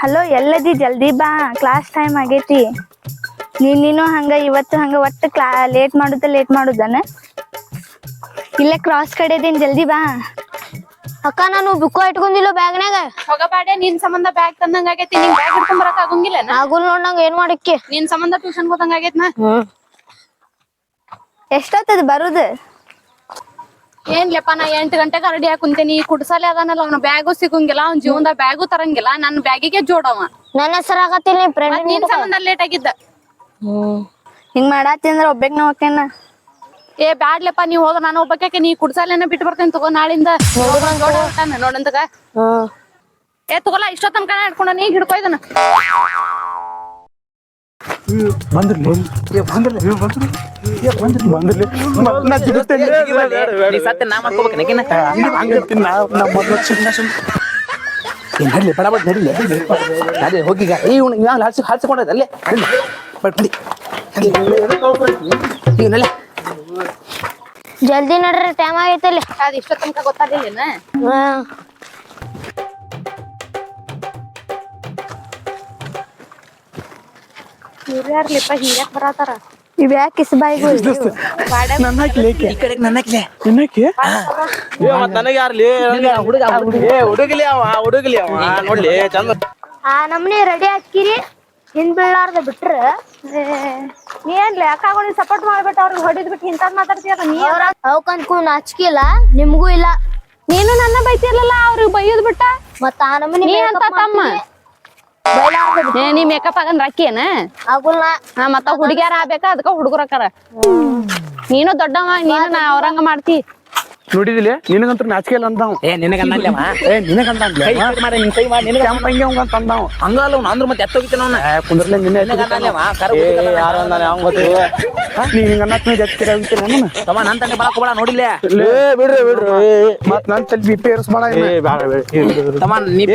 Hello ಎಲ್ಲದಿ? ಜಲ್ದಿ ಬಾ. Class time ಆಗೈತಿ. ನೀನ್ ನೀನು ಹಂಗ ಇವತ್ತು ಹಂಗ ಒಟ್ಟು ಕ್ಲಾ ಲೇಟ್ ಮಾಡುದ ಲೇಟ್ ಮಾಡುದನ? ಇಲ್ಲ ಕ್ರಾಸ್ ಕಡೆ ಇದೀನಿ ಜಲ್ದಿ ಬಾ. ಅಕ್ಕ ನಾನು ಬುಕ್ ಇಟ್ಕೊಂಡಿಲ್ಲ ಬ್ಯಾಗ್ನಾಗ? ಹೋಗಬಾಡೆ ನಿನ್ ಸಂಬಂಧ ಬ್ಯಾಗ್ ತಂದಂಗ ಆಗೈತಿ. ನಿನ್ ಬ್ಯಾಗ್ ಹಿಡ್ಕೊಂಡ್ ಬರಕ್ ಆಗಂಗಿಲ್ಲ ಆಗುಲ್ ನೋಡಂಗ ಏನ್ ಮಾಡಕ್ಕೆ? ನಿನ್ ಸಂಬಂಧ ಟ್ಯೂಷನ್ ಹೋದಂಗ ಆಗೈತ್ ನಾ ಎಷ್ಟೊತ್ತದ ಬರುದು? ಏನ್ಲೆಪ್ಪ ನಾ ಎಂಟ್ ಗಂಟೆಗೆ ರೆಡಿ ಹಾಕಿ ಕುಂತೇನಿ. ಕುಡ್ಸಲೆ ಅದಾನಲ್ಲ ಅವ್ನ. ಬ್ಯಾಗು ಸಿಗಂಗಿಲ್ಲ ಅವ್ನ ಜೀವನದ ಬ್ಯಾಗು ತರಂಗಿಲ್ಲ. ನನ್ ಬ್ಯಾಗಿಗೆ ಜೋಡವ ನನ್ನ ಹೆಸರು ಆಗತ್ತಿಲ್ಲ ನಿನ್ ಸಂಬಂಧ ಲೇಟ್ ಆಗಿದ್ದ. ಹಿಂಗ್ ಮಾಡಾತಿ ಅಂದ್ರ ಒಬ್ಬೇಕ್ ನಾ ಹೋಕೇನ ಏ ಬ್ಯಾಡ್ಲೆಪ್ಪ ನೀ ಹೋಗ ನಾನು ಒಬ್ಬಕ್ಕೆ ನೀ ಕುಡ್ಸಲೆನ ಬಿಟ್ಟು ಬರ್ತೇನೆ ತಗೋ. ನಾಳಿಂದ ನೋಡಂತಗ ಏ ತಗೋಲ್ಲ ಇಷ್ಟ ಕಣ ಹಿಡ್ಕೊಂಡ ನೀ ಹಿಡ್ಕೊ ಇದನ್ನ. ಬಂದ್ರಲಿ? ನಾ ಜಿಗಿಸ್ತೇನೆ. ನೀ ನಾ ಮಾಡ್ಕೋಬೇಕು ನಾ. ಮೊದ್ಲು ನಡ್ಲಿ ಬಡ ಬಡ ನಡಿಲಿ ಅದೇ ಹೋಗಿಗ ಈ ಇವ್ನು ಇವಾಗ ಅಲ್ಲೇ ನಡಿ. ಬಟ್ ಬಡಿ ಜಲ್ದಿ ನಡ್ರಿ ಟೈಮ್ ಆಗೈತಲ್ಲ. ಅದು ಇಷ್ಟ ತನಕ ಹಿಂಗ್ಯಾಕ್ ಬರತಾರ ಇವ್ ಯಾಕೆ ಇಸ್ಬಾಯಿಗಳು ನನ್ನ ಹಾಕಿ ಲೇಕೆ ಈ ಕಡೆಗೆ ನನ್ನ ನನಗೆ ಯಾರ್ಲಿ? ಹುಡುಗ ಏ ಹುಡುಗಲಿ ಅವ ಹುಡುಗಲಿ ಅವ. ನೋಡ್ಲಿ ಚಂದ. ಆ ನಮ್ನಿ ರೆಡಿ ಹಾಕಿರಿ. ಹಿಂದ್ ಬೀಳಾರ್ದ ಬಿಟ್ರ. ನೀ ಏನ್ಲೆ ಅಕ್ಕಾಗಳು ಸಪೋರ್ಟ್ ಮಾಡ್ಬಿಟ್ಟು ಅವ್ರಿಗೆ ಹೊಡಿದ್ ಬಿಟ್ಟು ಇಂಥದ್ ಮಾತಾಡ್ತೀರ ನೀ ಅವಕ್ಕಂದ್ಕೂ ನಾಚಿಕೆ ಇಲ್ಲ ನಿಮ್ಗೂ ಇಲ್ಲ. ನೀನು ನನ್ನ ಬೈತಿರ್ಲಿಲ್ಲ ಅವ್ರಿಗೆ ಬೈಯೋದ್ ಬಿಟ್ಟ? ಮತ್ತ ಆ ನಮ್ನಿ ನೀ ಅಂತ ತಮ್ಮ. ಏ ನೀ ಮೇಕಪ್ ಆಗನ್ ರಾಕಿಯನ ಆಗುಲ್ಲ ಹಾ ಮತ್ತ ಹುಡುಗ್ಯಾರ ಆಗ್ಬೇಕ? ಅದಕ್ಕ ಹುಡುಗರ ಅಕ್ಕಾರ. ನೀನು ದೊಡ್ಡವ ನೀನು ನಾ ಅವ್ರಂಗ ಮಾಡ್ತಿ. ನೋಡಿದಿಲ್ಲ ನಿನಗಂತ ನಾಚಿಕೆ ಇಲ್ಲ ಅಂದವ. ಏ ನಿನಗೆ ಅನ್ನಲ್ಲವ ಏ ನಿನಗಂತ ಅಂದ್ಲ ಕೈ ಮಾಡಿ ನಿನ್ ಕೈ ಮಾಡಿ ನಿನಗೆ ಕೆಂಪ ಹಂಗೆ ಅವಂಗ ಅಂತ ಅಂದವ. ಹಂಗಲ್ಲ ಅವ್ನು ಅಂದ್ರ ಮತ್ತೆ ಎತ್ತೋಗಿತ್ತಾನ ಅವ್ನ. ಏ ಕುಂದ್ರಲ್ಲ ನಿನ್ನೆ ನಿನಗೆ ಅನ್ನಲ್ಲವ ಕರ ಯಾರು ಅಂದಾನೆ ಅವ್ನ್ ಗೊತ್ತಿಲ್ಲ ನೀ ಹಿಂಗ ಅನ್ನತ್ ನನ್ನ ತಮ್ಮ ನನ್ ತಂದೆ ನೋಡಿಲ್ಲ ಏ ಬಿಡ್ರಿ ಬಿಡ್ರಿ. ಮತ್ ನನ್ ತಲೆ ಬಿ ಪಿ. ತಮ್ಮ ನೀ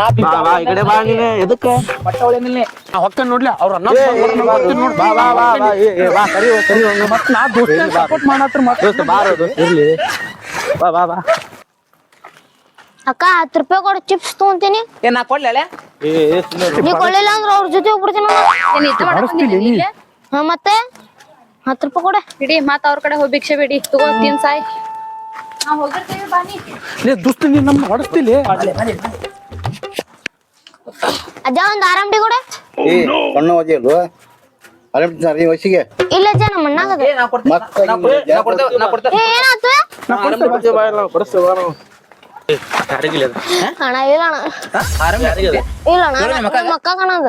ನಾ ಬಿಪಿ ಈ ಕಡೆ ಬಾ ನೀನು ಎದಕ್ಕೆ? ಬಟ್ಟ ಒಳ್ಳೆ ಹೊಕ್ಕ ನೋಡ್ಲಿ ಅವ್ರ ಅನ್ನ ಬಾ ಬಾ ಬಾ ಬಾ ಏ ಏ ಬಾ ಕರಿ ಕರಿ ಮತ್ ನಾ ದೋಸ್ತ ಸಪೋರ್ಟ್ ಮಾಡತ್ರ ಮತ್ ದೋಸ್ತ ಇರ್ಲಿ. ಬಾ ಬಾ ಬಾ. ಅಕ್ಕ ಹತ್ತು ರೂಪಾಯಿ ಕೊಡು ಚಿಪ್ಸ್ ತಗೊಂತೀನಿ. ಏ ನಾ ಕೊಡ್ಲೆ ಏ ಏ ಸುಮ್ನೆ ನೀ ಕೊಡ್ಲಿಲ್ಲ ಅಂದ್ರೆ ಅವ್ರ ಜೊತೆ ಹೋಗ್ಬಿಡ್ತೀನಿ ಏನ್ ಇದ್ನ ಮಾಡಕ್ ಬಂದಿಲ್ಲ ನೀ? ಇಲ್ಲೇ? ಹಾ ಮತ್ತೆ? ಹತ್ತು ರೂಪಾಯಿ ಕೊಡ. ಬಿಡಿ ಮತ್ತೆ ಅವ್ರ ಕಡೆ ಹೋಗಿ ಭಿಕ್ಷೆ ಬಿಡಿ. ತಗೋ ತಿನ್ ಸಾಯ್. ನಾವ್ ಹೋಗಿರ್ತೀವಿ ಬಾನಿ ಲೇ ದೋಸ್ತ ನೀ ನಮ್ಮ ಹೊಡಸ್ತಿಲಿ ಅಜ್ಜ ಒಂದ್ ಆರಾಮ್ಡಿ ಕೊಡೆ. ಸಣ್ಣ ವಜೆ ಅಲ್ವಾ ಅಲ್ಲ ಈ ವಯಸ್ಸಿಗೆ ಇಲ್ಲ ಅಜ್ಜ ನಮ್ಮ ಅಣ್ಣಾಗದ ಏ ನಾ ಕೊಡ್ತೀನಿ ಮತ್ತೆ ನಾ ಕೊಡ್ತೀನಿ, ನಾ ಕೊಡ್ತೇವೆ ನಾ ಕೊಡ್ತೇವೆ ಏ ಏನಾಯ್ತು ನಾ ಕೊಡ್ಸ್ತೇವೆ ಬಾ ನಾವು ಕೊಡ್ಸ್ತೇವೆ ಯಾರಿಗಿಲ್ಲ ಅದು? ಅಣ್ಣ ಇಲ್ಲ ಅಣ್ಣ ಹಾ? ಆರಾಮ್ ಯಾರಿಗಿಲ್ಲ? ಇಲ್ಲ ಅಣ್ಣ ಇವ್ರೇ ನಿಮ್ಮ ನಮ್ಮ ಅಕ್ಕ ಕಾಣದ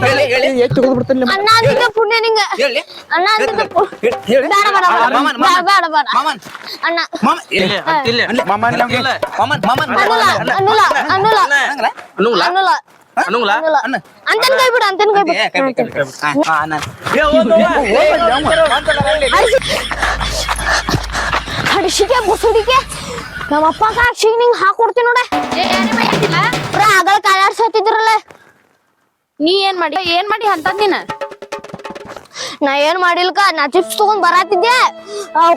ಎತ್ತು ತೆಗೆದು ಬಿಡ್ತಾನೆ ಅಣ್ಣ ಅಂದಿದ್ದೆ ಪುಣ್ಯ ನಿಂಗೆ ಹೇಳಿ. ಅಣ್ಣ ಅಂದಿದ್ದೆ ಹೇಳಿ, ಹೇಳಿ. ಬೇಡ ಬೇಡ ಬೇಡ ಮಮ್ಮನ್, ಬೇಡ ಮಮ್ಮನ್. ಬೇಡ ಬೇಡ ಮಮ್ಮನ್ ಅಣ್ಣ ಮಮ್ಮನ್ ಇಲ್ಲ, ಅಂತಿಲ್ಲ. ಅಲ್ಲೇ. ಮಮ್ಮನ್ ನಮ್ಗೆ. ಇಲ್ಲ. ಮಮ್ಮನ್ ಮಮ್ಮನ್ ಅನ್ನುಲ್ಲ ಅನ್ನುಲ್ಲ ಅನ್ನುಲ್ಲ ಅನ್ನಂಗಿಲ್ಲ? ಅನ್ನುಲ್ಲ? ಅನ್ನುಲ್ಲ ಅನ್ನುಲ್ಲ? ಅನ್ನುಲ್ಲ ಅನ್ನ. ಅಂತನ್ ಕೈ ಬಿಡು ಅಂತನ್ ಕೈ ಬಿಡು, ಕೈ ಬಿಡು ಬಿಡು, ಕೈ ಬಿಡು. ಹಾ, ಹಾ, ನಾನು. ಏ, ಹೋಗು, ಹೋಗು. ಹಡಿಸಿಕೆ ಬುಸುಡಿಕೆ ನಮ್ಮ ಅಪ್ಪ ಕಾಕ್ಷಿಗೆ ನಿಂಗೆ ಹಾಕೊಡ್ತೀನಿ ನೋಡೆ ಏ ಯಾರೇ ನೀ ಏನ್ ಮಾಡಿ ಏನ್ ಮಾಡಿ ಅಂತ ನೀನ? ನಾ ಏನ್ ಮಾಡಿಲ್ಕ? ನಾ ಚಿಪ್ಸ್ ತಗೊಂಡ್ ಬರಾತಿದ್ದೆ.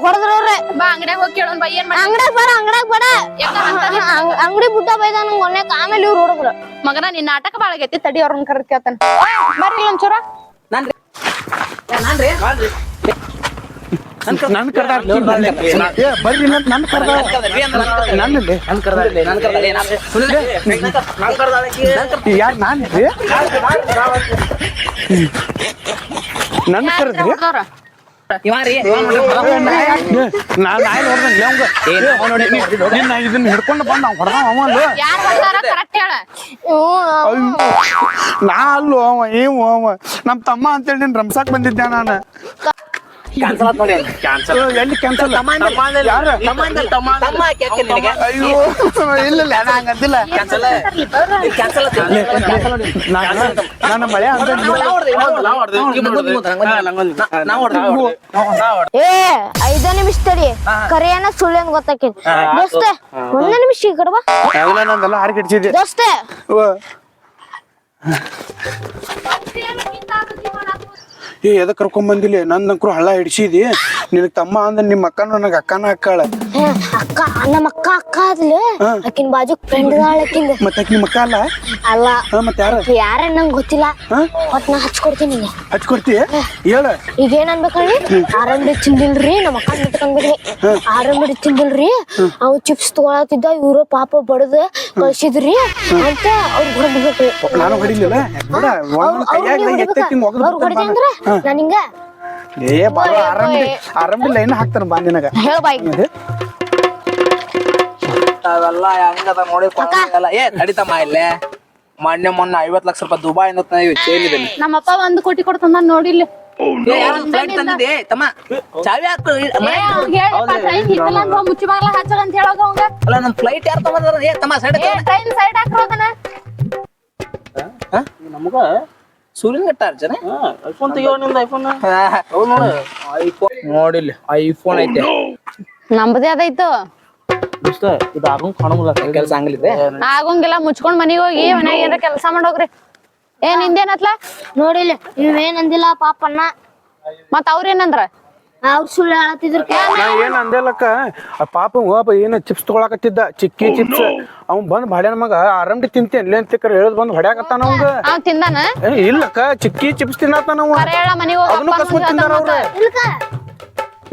ಹೊಡೆದ್ರವ್ರೆ. ಬಾ ಅಂಗಡ್ಯಾಗ ಹೋಗಿ ಕೇಳೋನ್ ಬಾ ಏನ್ ಮಾಡಿ ಅಂಗಡ್ಯಾಗ ಬೇಡ ಅಂಗಡ್ಯಾಗ ಬೇಡ. ಯಾಕ ಅಂತಂದಿ? ಅಂಗಡಿ ಬುಟ್ಟ ಬೈದ ನಂಗೆ ಒನ್ನೆ ಆಮೇಲೆ ಇವ್ರು ಹುಡುಗ್ರು. ಮಗನ ನಿನ್ನ ನಾಟಕ ಬಾಳ ಆಗೈತಿ ತಡಿ ಅವ್ರನ್ನ ಕರ್ತ್ಯಾತನ ಬರ್ರಿ ಒಂಚೂರ ನಾನ್ರಿ? ನಾನ್ರಿ? ನನ್ ಕರ್ದ- ನನ್ ಕರ್ದಾರ ಏ ಬರ್ರಿ ನನ್ ನನ್ ಕರ್ದಾರ ನನ್ ಕರ್ದಾರ, ನನ್ ಕರ್ದಾರ. ನನ್ನಲ್ಲಿ ನನ್ ನನ್. ಯಾರು ಕರ್ದ್ರಿ ಏ, ಏ, ಏ, ಇದನ್ನ ಹಿಡ್ಕೊಂಡು ಬಂದ ಹೊಡೆದ ನಾ ಅಲ್ಲೋ ಅವ ನಮ್ಮ ಅವ ನಮ್ ತಮ್ಮ ಅಂತೇಳಿ ನೀನ್ ರಂಸಾಕ್ ಬಂದಿದ್ದೆ ನಾನು ಕ್ಯಾನ್ಸಲ್ ಆತ್ ನೋಡಿ. ಕ್ಯಾನ್ಸಲ್ ಎಲ್ಲಿ ಕ್ಯಾನ್ಸಲ್ ಯಾರ? ತಮ್ಮ ಕೇಕ್ ನಿನಗೆ? ಅಯ್ಯೋ ಇಲ್ಲ ಇಲ್ಲ ನಾ ಹಂಗಂತಿಲ್ಲ ಕ್ಯಾನ್ಸಲ್ ಕ್ಯಾನ್ಸಲ್ ನಾನು ಮಳೆ ಅಂತ ಏ ಐದ ನಿಮಿಷ ತಡಿ. ಕರಿಯನ ಗೊತ್ತಾಕೇನಿ ದೋಸ್ತ ಒಂದ ನಿಮಿಷ ಈ ಕಡೆ ಬಾ. ನಂದೆಲ್ಲ ದೋಸ್ತ. ಏ ಎದಕ್ಕೆ ಕರ್ಕೊಂಬಂದಿಲ್ಲ ನಂದಂಕ್ರು ಹಳ್ಳ ಹಿಡ್ಸಿದಿ. ನಿನಗೆ ತಮ್ಮ ಅಂದ್ರೆ ನಿಮ್ಮ ಅಕ್ಕನ ನನಗೆ ಅಕ್ಕನ ಅಕ್ಕಾಳ. ಅಕ್ಕ ನಮ್ಮ ಅಕ್ಕ ಅಕ್ಕ ಆದ್ಲು. ಆಕಿನ ಬಾಜು ಫ್ರೆಂಡ್ ಆಕಿಂದ. ಮತ್ತೆ ಆಕಿ ನಿಮ್ಮ ಅಕ್ಕ ಅಲ್ಲ? ಅಲ್ಲ. ಹಾ ಮತ್ತೆ ಯಾರ? ಯಾರ ನಂಗೆ ಗೊತ್ತಿಲ್ಲ. ಒಟ್ ನಾ ಹಚ್ಕೊಡ್ತೀನಿ ನಿಂಗೆ. ಹಚ್ಕೊಡ್ತಿ ಹೇಳ. ಈಗ ಏನ್ ಅನ್ಬೇಕಳ್ಳಿ ಆರಂಭ ತಿಂದಿಲ್ರಿ ನಮ್ಮ ಅಕ್ಕ ಬಿಟ್ಕೊಂಡ್ಬಿಡ್ರಿ ಆರಂಭ ತಿಂದಿಲ್ರಿ ಅವ್ ಚಿಪ್ಸ್ ತಗೊಳತಿದ್ದ ಇವ್ರು ಪಾಪ ಬಡದ ಕಳ್ಸಿದ್ರಿ ಅಂತ ಅವ್ರು ಹೊಡ್ಬೇಕು ನಾನು ಹೊಡಿಲಿಲ್ಲ. ಅವ್ರು ಹೊಡೆದೆ ಅಂದ್ರ? ಬಾ. ಹಿಂಗ ಏ ಬಾಳ ಆರಂಭ ಆರಂಭಿಲ್ಲ ಲೈನ್ ಹಾಕ್ತಾರ ಬಾ ನಿನಗ. ಹೇಳ ಬಾಯ್. ಅವೆಲ್ಲ ಹೆಂಗದ ನೋಡಿ ಕೊಡಲ್ಲ ಏ ನಡಿತಮ್ಮ ಇಲ್ಲೇ. ಮೊನ್ನೆ ಮೊನ್ನೆ ಐವತ್ ಲಕ್ಷ ರೂಪಾಯಿ ಚೇನ್ ಇದೆ ನಮ್ಮಪ್ಪ ಒಂದ್ ಕೋಟಿ ಕೊಡ್ತಂದ ನೋಡಿಲ್ಲ ಫ್ಲೈಟ್ ತಂದಿದ್ದೆ? ತಮ್ಮ ಚಾವಿ ಹಾಕು ಅಂತ ಮುಚ್ಚಿ ಬಾಗ್ಲ ಹಚ್ಚಲ ಅಂತ ಹೇಳೋದು ಅವಂಗ. ಅಲ್ಲ ನಮ್ ಫ್ಲೈಟ್ ಯಾರು ತಗೊಂಡ್ರ? ಏ ತಮ್ಮ ಸೈಡ್ ಟ್ರೈನ್ ಸೈಡ್ ಹಾಕ್ರೋದನ ನಮಗ? ಸೂರ್ಯನ್ ಗಟ್ಟ ಅರ್ಜನ? ಐಫೋನ್ ತೆಗಿಯೋ ಐಫೋನ್ ಐಫೋನ್ ನೋಡಿಲ್ಲ ಐಫೋನ್ ಐತೆ. ನಮ್ದೇ ಅದೈತು ಇದು ಆಗಂಗ್ ಕಾಣಂಗಿಲ್ಲ. ಕೆಲಸ ಆಗೋಂಗಿಲ್ಲ ಮುಚ್ಕೊಂಡ್ ಮನಿಗ್ ಹೋಗಿ ಮನ್ಯಾಗ ಏನಾರ ಕೆಲಸ ಮಾಡೋಗ್ರಿ. ಏ ನಿಂದೇನತ್ಲ? ನೋಡಿಲ್ಲ ನೀವೇನಂದಿಲ್ಲ ಪಾಪಣ್ಣ. ಮತ್ ಅವ್ರೇನಂದ್ರ ಅವ್ರ ಸುಳ್ಳು ಹೇಳತ್ತಿದ್ರು ನಾ ಏನ್ ಅಂದೇಲಕ್ಕ ಆ ಪಾಪ ಒಬ್ಬ ಏನ ಚಿಪ್ಸ್ ತಗೊಳಕತ್ತಿದ್ದ ಚಿಕ್ಕಿ ಚಿಪ್ಸ್. ಅವ್ ಬಂದ್ ಬಾಡ್ಯಾನ ಮಗ ಆರಂಭ ತಿಂತೇನ್. ಇಲ್ಲ ಅಂತ ಹೇಳದ್ ಬಂದ್ ಹೊಡ್ಯಾಕತ್ತಾನ ಅವಂಗ. ಅವ್ ತಿಂದಾನ? ಏ, ಇಲ್ಲಕ್ಕ ಚಿಕ್ಕಿ ಚಿಪ್ಸ್ ತಿನ್ನತ್ತಾನ ಅವ. ಕರೆ ಹೇಳ ಮನಿಗ್ ಹೋಗಿ ಅದನ್ನು ಕಸ್ಕೊಂಡ್ ತಿಂದಾರ ಅವ್ರ.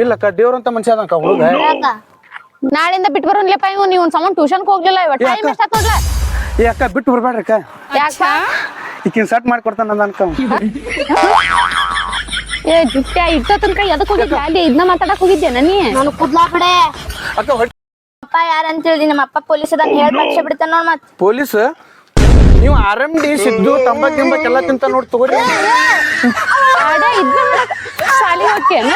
ಇಲ್ಲಕ್ಕ. ದೇವ್ರಂತ ಮನುಷ್ಯ ಹುಡುಗ. ನಾಳಿಂದ ಬಿಟ್ಟು ಬರೋನ್ಲೆಪ್ಪ ಇವ್ ನೀವ್ ಒಂದ್ ಸಮ ಟ್ಯೂಷನ್ ಹೋಗ್ಲಿಲ್ಲ ಇವತ್ತು ಟೈಮ್ ಎಷ್ಟು ನೋಡ್ಲ ಏ ಅಕ್ಕ ಬಿಟ್ಟು ಬರ್ಬೇಡ್ರಿ ಅಕ್ಕ. ಯಾಕ? ಈಕಿನ್ ಸಟ್ ಮಾಡ್ಕೊಡ್ತಾನ ಅಂತ ಅನ್ಕ. ಏ ಜುಟ್ಟ ಇಟ್ಟ ತನಕ ಎದಕ್ ಹೋಗಿದ್ದೆ ಅಲ್ಲಿ ಇದನ್ನ ಮಾತಾಡಕ್ ಹೋಗಿದ್ದೆ ನೀ? ನಾನು ಕುದ್ಲಾ ಬಿಡೆ ಅಕ್ಕ ಅಂತ ಅಪ್ಪ ಯಾರಂತ ಹೇಳಿ ನಮ್ಮ ಅಪ್ಪ ಪೊಲೀಸ್ ಅದ ಹೇಳಿ ಪರೀಕ್ಷೆ ಬಿಡ್ತಾನ ನೋಡ್ ಮತ್. ಪೊಲೀಸ್? ನೀವು ಆರ್ ಎಂ ಡಿ ಸಿದ್ದು ತಂಬಾಕ್ ಗಿಂಬಾಕ್ ಎಲ್ಲ ತಿಂತ ನೋಡಿ ತಗೋರಿ. ಶಾಲಿ ಹೋಗ್ತೇನ